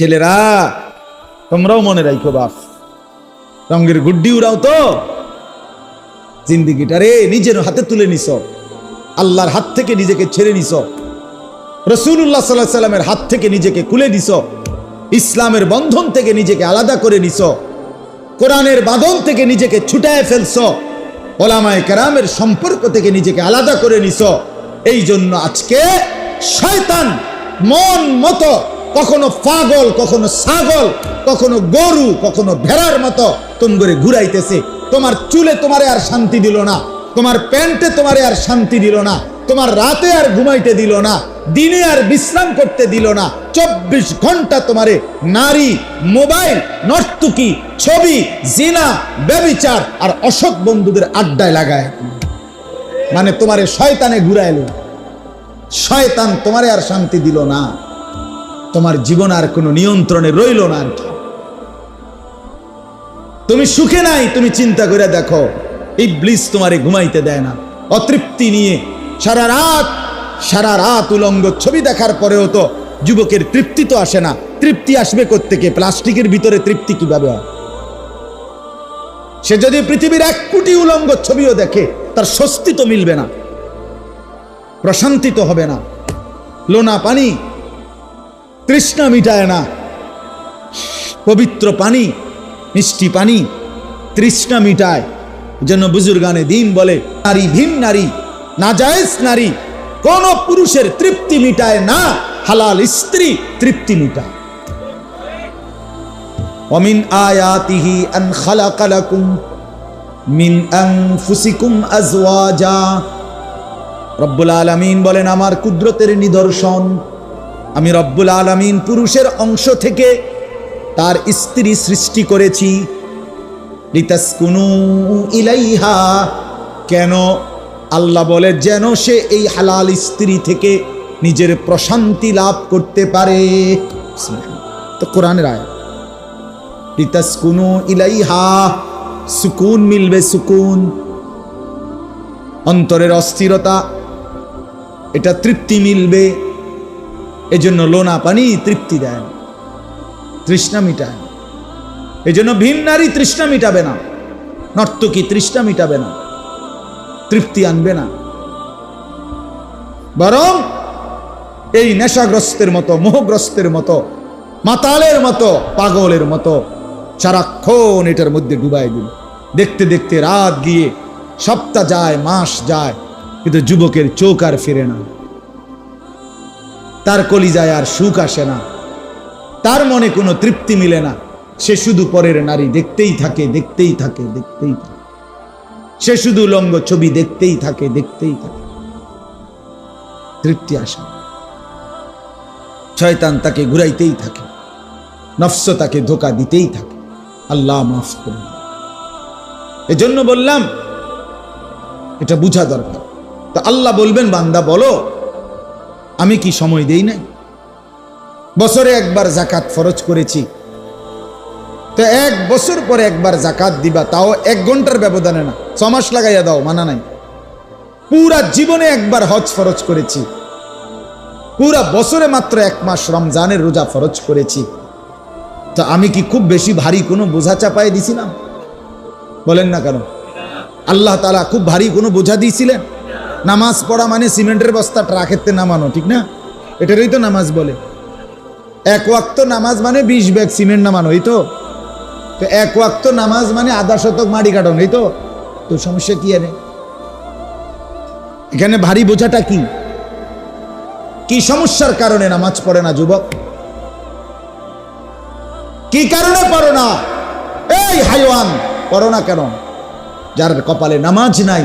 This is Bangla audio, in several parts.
ছেলেরা, তোমরাও মনে রাখো বাপ। রঙের গুড্ডি উড়াও তো। জিন্দিগিটারে নিজের হাতে তুলে নিস আল্লাহর হাত থেকে নিজেকে ছেড়ে নিস রসুল্লাহ সাল্লাহ সাল্লামের হাত থেকে নিজেকে খুলে নিস ইসলামের বন্ধন থেকে নিজেকে আলাদা করে নিস কোরআনের বাদন থেকে নিজেকে ছুটায় ফেলছ। ওলামায় কেরামের সম্পর্ক থেকে নিজেকে আলাদা করে নিস এই জন্য আজকে শয়তান মন মতো কখনো পাগল, কখনো ছাগল, কখনো গরু, কখনো ভেড়ার মতো তুম ঘুরাইতেছে। তোমার চুলে তোমারে আর শান্তি দিল না, তোমার প্যান্টে তোমারে আর শান্তি দিল না, তোমার রাতে আর ঘুমাইতে দিল না, দিনে আর বিশ্রাম করতে দিল না, চব্বিশ ঘণ্টা তোমারে নারী, মোবাইল, নর্তুকি, ছবি, জিনা, ব্যবিচার আর অসৎ বন্ধুদের আড্ডায় লাগায়। মানে তোমারে শয়তানে ঘুরাইলো। শয়তান তোমারে আর শান্তি দিল না। তোমার জীবন আর কোনো নিয়ন্ত্রণে রইল না আর কি। তুমি সুখে নাই, তুমি চিন্তা করে দেখো এই ব্লিজ তোমারে ঘুমাইতে দেয় না। অতৃপ্তি নিয়ে সারা রাত সারা রাত উলঙ্গ ছবি দেখার পরেও তো যুবকের তৃপ্তি তো আসে না। তৃপ্তি আসবে কোত্থেকে? প্লাস্টিকের ভিতরে তৃপ্তি কীভাবে হয়? সে যদি পৃথিবীর এক কোটি উলঙ্গ ছবিও দেখে, তার স্বস্তি তো মিলবে না, প্রশান্তি তো হবে না। লোনা পানি তৃষ্ণা মিটায় না পবিত্র পানি মিষ্টি পানি তৃষ্ণা মিটায় জন্য বুজুর্গানে দিন বলে নারী ভিন নারী নাজায়েজ নারী কোন পুরুষের তৃপ্তি মিটায় না হালাল স্ত্রী তৃপ্তি মিটায় ومن آياته أن خلق لكم من أنفسكم أزواجا রব্বুল আলামিন বলেন আমার কুদরতের নিদর্শন আমি রব্বুল আলামিন পুরুষের অংশ থেকে তার স্ত্রী সৃষ্টি করেছি। ইলাইহা। কেন? আল্লাহ বলে, যেন সে এই হালাল স্ত্রী থেকে নিজের প্রশান্তি লাভ করতে পারে। তো কোরআনের আয় লিতাসকুনু ইলাইহা। সুকুন মিলবে সুকুন। অন্তরের অস্থিরতা, এটা তৃপ্তি মিলবে। এজন্য লোনা পানি তৃপ্তি দেয়। তৃষ্ণা মিটায় না। এজন্য ভিন নারী তৃষ্ণা মিটাবে না, নর্তকী তৃষ্ণা মিটাবে না, তৃপ্তি আনবে না বরং এই নেশাগ্রস্তের মতো, মোহগ্রস্তের মতো, মাতালের মতো, পাগলের মতো সারাক্ষণ এটার মধ্যে ডুবাই দিল দেখতে দেখতে রাত গিয়ে সপ্তাহ যায়, মাস যায়, কিন্তু যুবকের চোখ আর ফিরে না তার কলিজায় আর সুখ আসে না। তার মনে কোনো তৃপ্তি মিলে না। সে শুধু পরের নারী, দেখতেই থাকে দেখতেই থাকে দেখতেই থাকে। সে শুধু লঙ্গ ছবি, দেখতেই থাকে দেখতেই থাকে। তৃপ্তি আসে শয়তান তাকে ঘুরাইতেই থাকে। নফস তাকে ধোকা দিতেই থাকে। আল্লাহ মাফ করে এজন্য বললাম, এটা বুঝা দরকার। তা আল্লাহ বলবেন, বান্দা বলো আমি কি সময় দেই নাই? বছরে একবার জাকাত ফরজ করেছি। তো এক বছর পরে একবার জাকাত দিবা, তাও এক ঘণ্টার ব্যবধানে না। ছ মাস লাগাইয়া দাও, মানা নাই। পুরা জীবনে একবার হজ ফরজ করেছি। পুরা বছরে মাত্র এক মাস রমজানের রোজা ফরজ করেছি। তো আমি কি খুব বেশি ভারী কোনো বোঝা চাপায় দিছিলাম? বলেন না কেন। আল্লাহ তালা খুব ভারী কোনো বোঝা দিয়েছিলেন নামাজ পড়া মানে সিমেন্টের বস্তা ট্রাকেতে নামানো, ঠিক না? এটারই তো নামাজ বলে। এক ওয়াক্ত নামাজ মানে বিশ ব্যাগ সিমেন্ট নামানো, এই তো? তো এক ওয়াক্ত নামাজ মানে আধা শতক মাটি কাটানো, এই তো? তো সমস্যা কি এনে? এখানে ভারী বোঝাটা কি? কি সমস্যার কারণে নামাজ পড়ে না যুবক? কি কারণে পড়ো না? এই হাইওয়ান, পড়ো না কেন? যার কপালে নামাজ নাই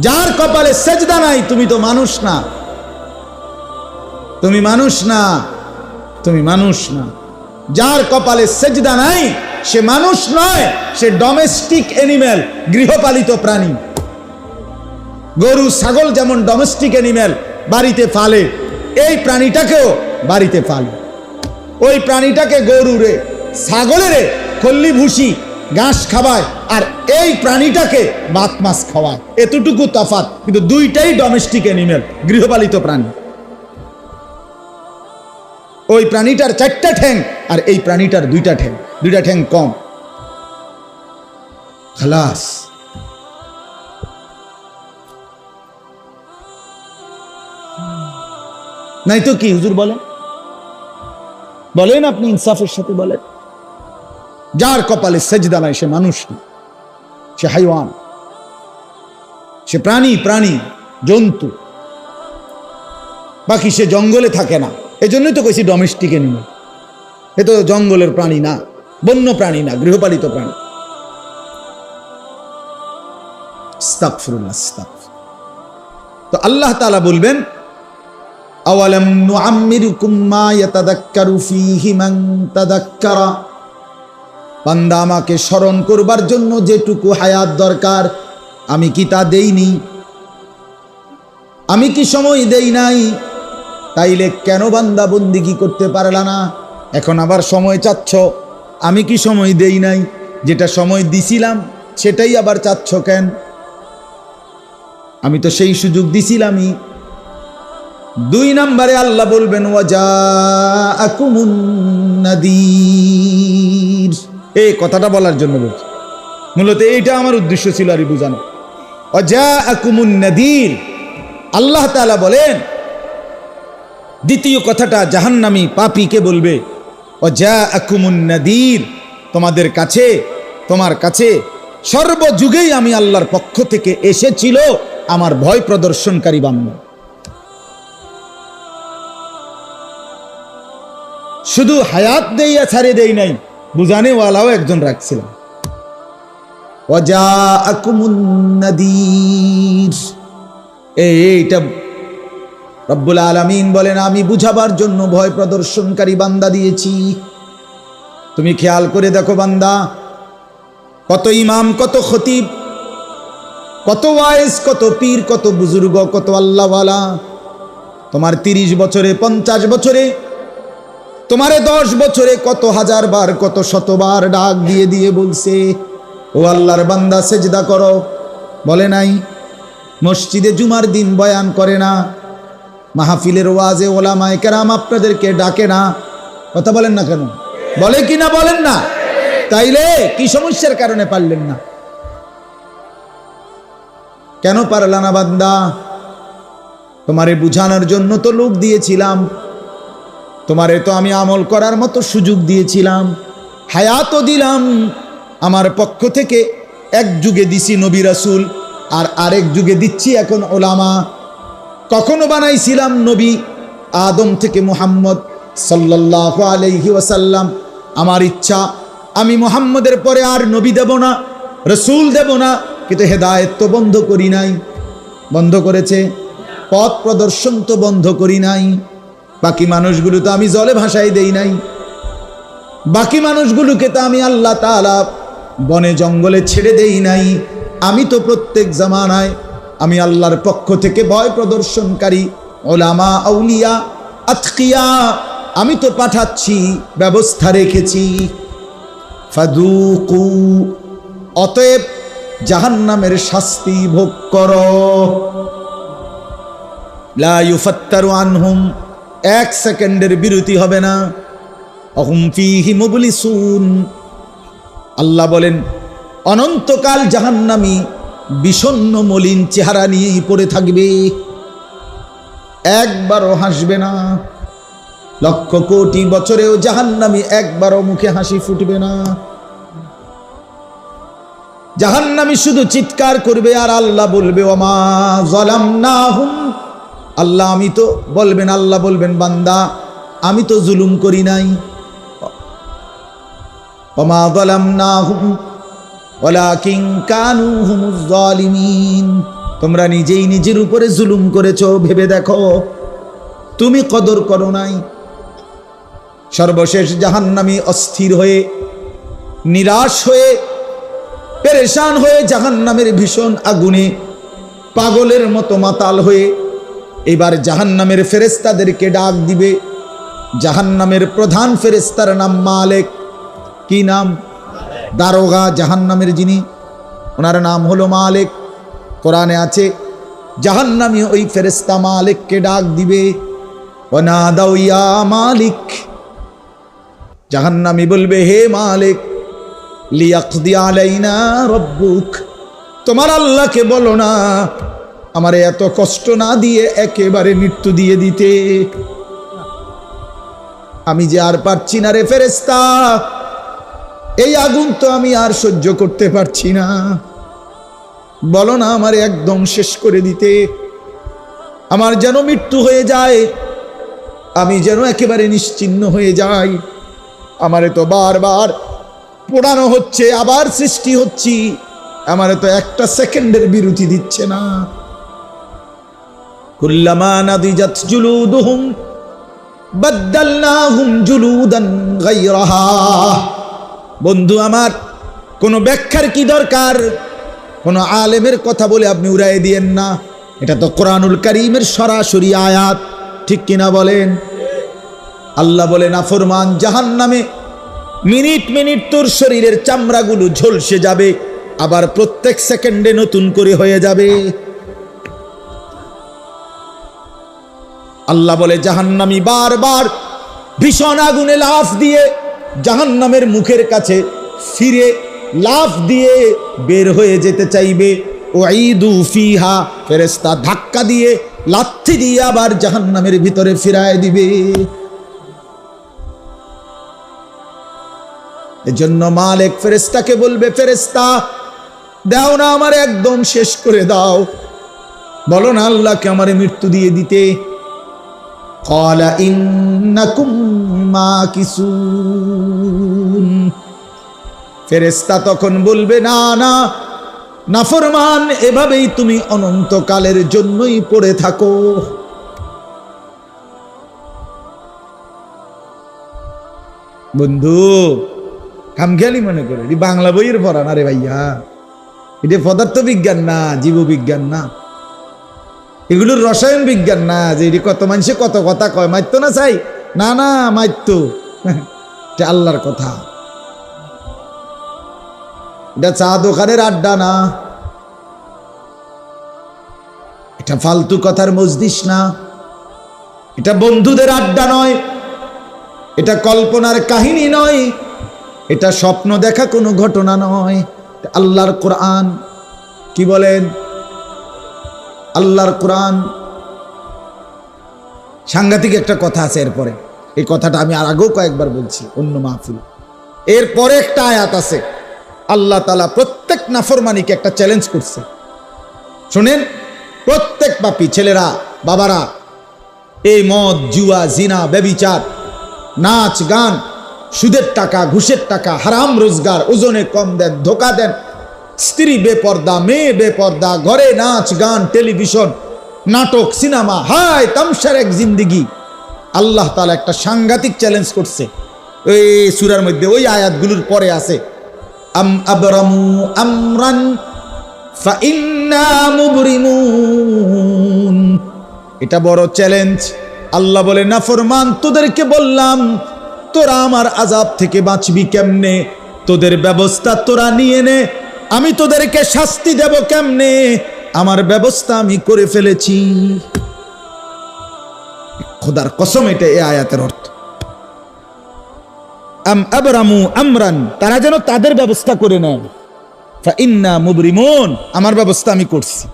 যার কপালে সেজদা নাই, তুমি তো মানুষ না। তুমি মানুষ না, তুমি মানুষ না। যার কপালে সেজদা নাই, সে মানুষ নয়, সে ডোমেস্টিক এনিম্যাল গৃহপালিত প্রাণী। গরু, ছাগল যেমন ডোমেস্টিক এনিম্যাল বাড়িতে ফালে, এই প্রাণীটাকেও বাড়িতে ফালে। ওই প্রাণীটাকে গরুরে, ছাগলেরে খল্লি ভুসি ঘাস খাওয়ায় আর এই প্রাণীটাকে বাত মাছ খাওয়ায়। এতটুকু তফাৎ, কিন্তু দুইটাই ডোমেস্টিক এনিম্যাল গৃহপালিত প্রাণী। ওই প্রাণীটার চারটা ঠ্যাং, আর এই প্রাণীটার দুইটা ঠ্যাং। দুইটা ঠ্যাং কম। খালাস। নাই তো কি, হুজুর বলেন? বলেন আপনি ইনসাফের সাথে বলেন। যার কপালে সেজদা নাই, সে মানুষ না। সে হাইওয়ান। সে প্রাণী প্রাণী, জন্তু। বাকি সে জঙ্গলে থাকে না। এই জন্যই তো কইছি ডোমেস্টিক এনিমেল এ তো জঙ্গলের প্রাণী না, বন্য প্রাণী না, গৃহপালিত প্রাণী। তো আল্লাহ তাআলা বলবেন, আওয়ালাম নুআম্মিরুকুম মা ইয়াতাযাক্কারু ফীহি মান তাযাক্কারা বান্দা আমাকে স্মরণ করবার জন্য যেটুকু হায়াত দরকার, আমি কি তা দেইনি? আমি কি সময় দেই নাই? তাইলে কেন বান্দা বন্দিগি করতে পারলা না? এখন আবার সময় চাচ্ছ, আমি কি সময় দেই নাই? যেটা সময় দিছিলাম, সেটাই আবার চাচ্ছ কেন? আমি তো সেই সুযোগ দিছিলামই। দুই নম্বরে আল্লাহ বলবেন ওয়াজা নাদির। এই কথাটা বলার জন্য বলছি। মূলত এইটা আমার উদ্দেশ্য ছিল, আর বুঝানো অজা আকুমুন নাদির। আল্লাহ তাআলা বলেন, দ্বিতীয় কথাটা জাহান্নামী পাপীকে বলবে? অজা আকুমুন তোমাদের কাছে, তোমার কাছে সর্বযুগেই আমি আল্লাহর পক্ষ থেকে এসেছিল আমার ভয় প্রদর্শনকারী বান্দা। শুধু হায়াত দেইয়া ছাড়ে দেই নাই বুঝানেওয়ালাও একজন রাখছিলাম। এইটা রব্বুল আলামিন বলেন, আমি বুঝাবার জন্য ভয় প্রদর্শনকারী বান্দা দিয়েছি। তুমি খেয়াল করে দেখো বান্দা, কত ইমাম, কত খতিব, কত ওয়াইজ কত পীর, কত বুজুর্গ, কত আল্লাহওয়ালা। তোমার তিরিশ বছরে, পঞ্চাশ বছরে তোমারে দশ বছরে কত হাজার বার, কত শতবার ডাক দিয়ে দিয়ে বলছে, ও আল্লাহর বান্দা, সেজদা করো। বলে নাই। মসজিদে জুমার দিন বয়ান করে না। মাহফিলের ওয়াজে ওলামায় কেরাম আপনাদেরকে ডাকে না। কথা বলেন না কেন? বলে কি না বলেন না? তাইলে কি সমস্যার কারণে পারলেন না? কেন পারলা না বান্দা? তোমারে বুঝানোর জন্য তো লোক দিয়েছিলাম। তোমারে তো আমি আমল করার মতো সুযোগ দিয়েছিলাম। হায়াতও দিলাম। আমার পক্ষ থেকে এক যুগে দিছি নবী রাসুল, আর আরেক যুগে দিচ্ছি এখন ওলামা। কখনো বানাইছিলাম নবী আদম থেকে মুহাম্মদ সাল্লাহ আলহি ওয়াসাল্লাম। আমার ইচ্ছা, আমি মুহাম্মদের পরে আর নবী দেব না, রসুল দেব না, কিন্তু হেদায়েত তো বন্ধ করি নাই। বন্ধ করেছে, পথ প্রদর্শন তো বন্ধ করি নাই। বাকি মানুষগুলো তো আমি জলে ভাসাই দেই নাই। বাকি মানুষগুলোকে তো আমি আল্লাহ তাআলা বনে জঙ্গলে ছেড়ে দেই নাই। আমি তো প্রত্যেক জামানায় আমি আল্লাহর পক্ষ থেকে ভয় প্রদর্শনকারী, ওলামা, আউলিয়া, আতকিয়া আমি তো পাঠাচ্ছি, ব্যবস্থা রেখেছি। ফাদুকু, অতএব জাহান্নামের শাস্তি ভোগ করো। লা আনহুম এক সেকেন্ডের বিরতি হবে না। আল্লাহ বলেন, অনন্তকাল জাহান্নামী বিষণ্ণ মলিন চেহারা নিয়েই পড়ে থাকবে। একবারও হাসবে না। লক্ষ কোটি বছরেও জাহান্নামী একবারও মুখে হাসি ফুটবে না। জাহান্নামি শুধু চিৎকার করবে আর আল্লাহ বলবে, ওমা জলাম না হুম আল্লাহ আমি তো বলবেন, আল্লাহ বলবেন, বান্দা, আমি তো জুলুম করি নাই। ওলাকিং কানু তোমরা নিজেই নিজের উপরে জুলুম করেছ, ভেবে দেখো। তুমি কদর করো নাই। সর্বশেষ জাহান্নামী অস্থির হয়ে, নিরাশ হয়ে, পেরেশান হয়ে জাহান্নামের ভীষণ আগুনে পাগলের মতো মাতাল হয়ে এবার জাহান্নামের ফেরেস্তাদেরকে ডাক দিবে। জাহান্নামের প্রধান ফেরেস্তার নাম মালেক। কি নাম? দারোগা জাহান্নামের যিনি। ওনার নাম হলো মালেক। কোরআনে আছে, জাহান্নামী ওই ফেরেস্তা মালেককে ডাক দিবে। ওনাদাউ ইয়া মালিক। বলবে, হে মালিক, লিয়াকদি আলাইনা রব্বুক। তোমার আল্লাহকে বলো না আমার এত কষ্ট না দিয়ে একেবারে মৃত্যু দিয়ে দিতে। আমি যে আর পারছি না রে ফেরেস্তা এই আগুন তো আমি আর সহ্য করতে পারছি না। বলো না আমার একদম শেষ করে দিতে। আমার যেন মৃত্যু হয়ে যায়, আমি যেন একেবারে নিশ্চিন্ন হয়ে যাই। আমারে তো বারবার পোড়ানো হচ্ছে, আবার সৃষ্টি হচ্ছি। আমারে তো একটা সেকেন্ডের বিরতি দিচ্ছে না। বন্ধু আমার, কোনো ব্যাখ্যার কি দরকার? কোনো আলেমের কথা বলে আপনি উড়াই দিয়েন না। এটা তো কোরআনুল করিমের সরাসরি আয়াত। ঠিক কিনা বলেন? আল্লাহ বলে নাফরমান জাহান নামে মিনিট মিনিট তোর শরীরের চামড়াগুলো ঝলসে যাবে, আবার প্রত্যেক সেকেন্ডে নতুন করে হয়ে যাবে। আল্লাহ বলে, জাহান্নামি বারবার ভীষণ আগুনে লাফ দিয়ে জাহান্নামের মুখের কাছে ফিরে লাফ দিয়ে বের হয়ে যেতে চাইবে। ও ঈদু ফিহা ফেরেস্তা ধাক্কা দিয়ে, লাথি দিয়ে আবার জাহান্নামের ভিতরে ফিরায় দিবে। এজন্য মালিক ফেরেস্তাকে বলবে ফেরেস্তা দাও না আমার একদম শেষ করে দাও। বলো না আল্লাহকে আমার মৃত্যু দিয়ে দিতে। قال إنكم ماكسون ফেরেস্তা তখন বলবে না না নাফরমান এভাবেই তুমি অনন্তকালের জন্যই পড়ে থাকো বন্ধু খামখেয়ালি মনে করে এটি বাংলা বইয়ের পড়া না রে ভাইয়া এটা পদার্থ বিজ্ঞান না জীববিজ্ঞান না এগুলোর রসায়ন বিজ্ঞান না, যে এটি কত মানুষে কত কথা কয় মাইতো না চাই? না না মাইতো এটা আল্লাহর কথা। এটা চা দোকানের আড্ডা না। এটা ফালতু কথার মজদিস না। এটা বন্ধুদের আড্ডা নয়। এটা কল্পনার কাহিনী নয়। এটা স্বপ্ন দেখা কোনো ঘটনা নয়। আল্লাহর কোরআন। কি বলেন? আল্লাহর কোরআন। সাংঘাতিক একটা কথা আছে এরপরে। এই কথাটা আমি আর আগেও কয়েকবার বলছি, অন্য মাহফিল। এরপরে একটা আয়াত আছে। আল্লাহ তালা প্রত্যেক নাফরমানিকে একটা চ্যালেঞ্জ করছে। শোনেন, প্রত্যেক পাপি ছেলেরা, বাবারা, এই মদ, জুয়া, জিনা, ব্যবিচার, নাচ, গান, সুদের টাকা, ঘুষের টাকা, হারাম রোজগার, ওজনে কম দেন, ধোকা দেন স্ত্রী বেপর্দা, মেয়ে বেপর্দা, ঘরে নাচ, গান, টেলিভিশন, নাটক, সিনেমা, হায়, তামসার এক জিন্দিগি। আল্লাহ তালা একটা সাংঘাতিক চ্যালেঞ্জ করছে। ওই সুরার মধ্যে ওই আয়াতগুলোর পরে আছে, আম আমরান এটা বড় চ্যালেঞ্জ আল্লাহ বলে নাফরমান তোদেরকে বললাম, তোরা আমার আজাব থেকে বাঁচবি কেমনে? তোদের ব্যবস্থা তোরা নিয়ে নে আমি তোদেরকে শাস্তি দেব কেমনে? আমার ব্যবস্থা আমি করে ফেলেছি। খোদার কসম এটা এ আয়াতের অর্থ। আমরান, তারা যেন তাদের ব্যবস্থা করে নেয়। আমার ব্যবস্থা আমি করছি।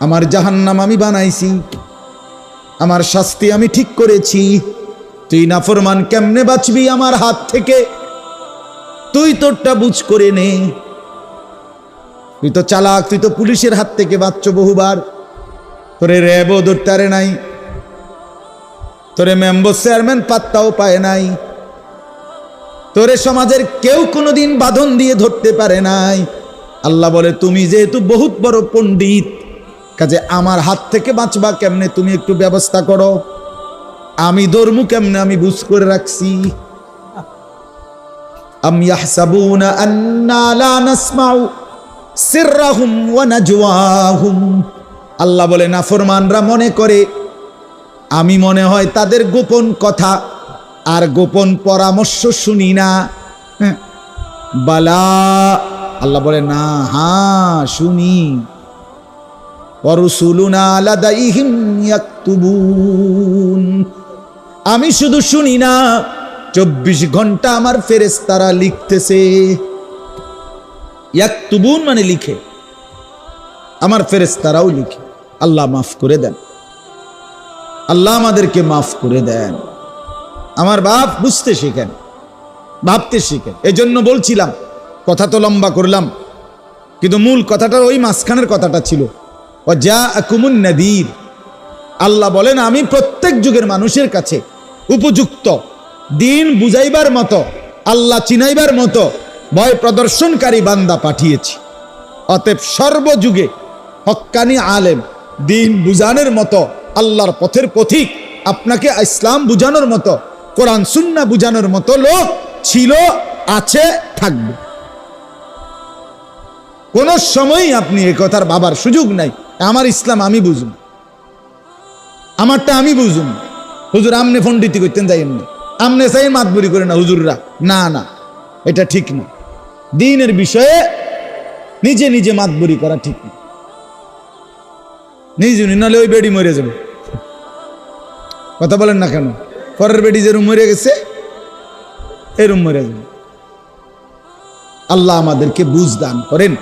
আমার জাহান্নাম আমি বানাইছি। আমার শাস্তি আমি ঠিক করেছি। তুই নাফরমান কেমনে বাঁচবি আমার হাত থেকে? তুই তোরটা বুঝ করে নে। তুই তো চালাক, তুই তো পুলিশের হাত থেকে বাঁচছ বহুবার। তোরে র্যাবও ধরতে নাই। তোরে মেম্বার চেয়ারম্যান পাত্তাও পায় নাই। তোরে সমাজের কেউ কোনোদিন বাঁধন দিয়ে ধরতে পারে নাই। আল্লাহ বলে, তুমি যেহেতু বহুত বড় পণ্ডিত, কাজে আমার হাত থেকে বাঁচবা কেমনে? তুমি একটু ব্যবস্থা করো। আমি ধর্মু কেমনে? আমি বুঝ করে রাখছি। আম ইয়াহসাবুনা আন্না লা নাসমাউ সিররাহুম ওয়া আল্লাহ বলে নাফরমানরা মনে করে, আমি মনে হয় তাদের গোপন কথা, আর গোপন পরামর্শ শুনি না। হ্যাঁ। বালা। আল্লাহ বলে, না হ্যাঁ শুনি। আমি শুধু শুনি না চব্বিশ ঘণ্টা আমার ফেরেশতারা লিখতেছে। ইয়াকতুবুন মানে লিখে। আমার ফেরেশতারাও লিখে। আল্লাহ মাফ করে দেন। আল্লাহ আমাদেরকে মাফ করে দেন। আমার বাপ বুঝতে শিখেন, ভাবতে শিখেন। এই জন্য বলছিলাম, কথা তো লম্বা করলাম, কিন্তু মূল কথাটা ওই মাঝখানের কথাটা ছিল। ও যা আকুমুন নদীর। আল্লাহ বলেন, আমি প্রত্যেক যুগের মানুষের কাছে উপযুক্ত দিন বুঝাইবার মতো, আল্লাহ চিনাইবার মতো ভয় প্রদর্শনকারী বান্দা পাঠিয়েছি। অতএব সর্বযুগে হক্কানি আলেম দিন বুঝানোর মতো, আল্লাহর পথের পথিক, আপনাকে ইসলাম বুঝানোর মতো, কোরআন সুন্না বুঝানোর মতো লোক ছিল, আছে, থাকবে। কোন সময়ই আপনি এ কথার বাবার সুযোগ নাই, আমার ইসলাম আমি বুঝুন। আমারটা আমি বুঝুন। হুজুর আমনে ফন্ডিতি করতেন, যাই এমনি। আমনে চাই মাতবুরি করে না, হুজুররা। না না, এটা ঠিক না। দিনের বিষয়ে নিজে নিজে মাতবুরি করা ঠিক না। নিজে নাহলে ওই বেডি মরে যাবে। কথা বলেন না কেন? পরের বেডি যে রুম মরে গেছে, এই রুম মরে যাবে। আল্লাহ আমাদেরকে বুঝ দান করেন।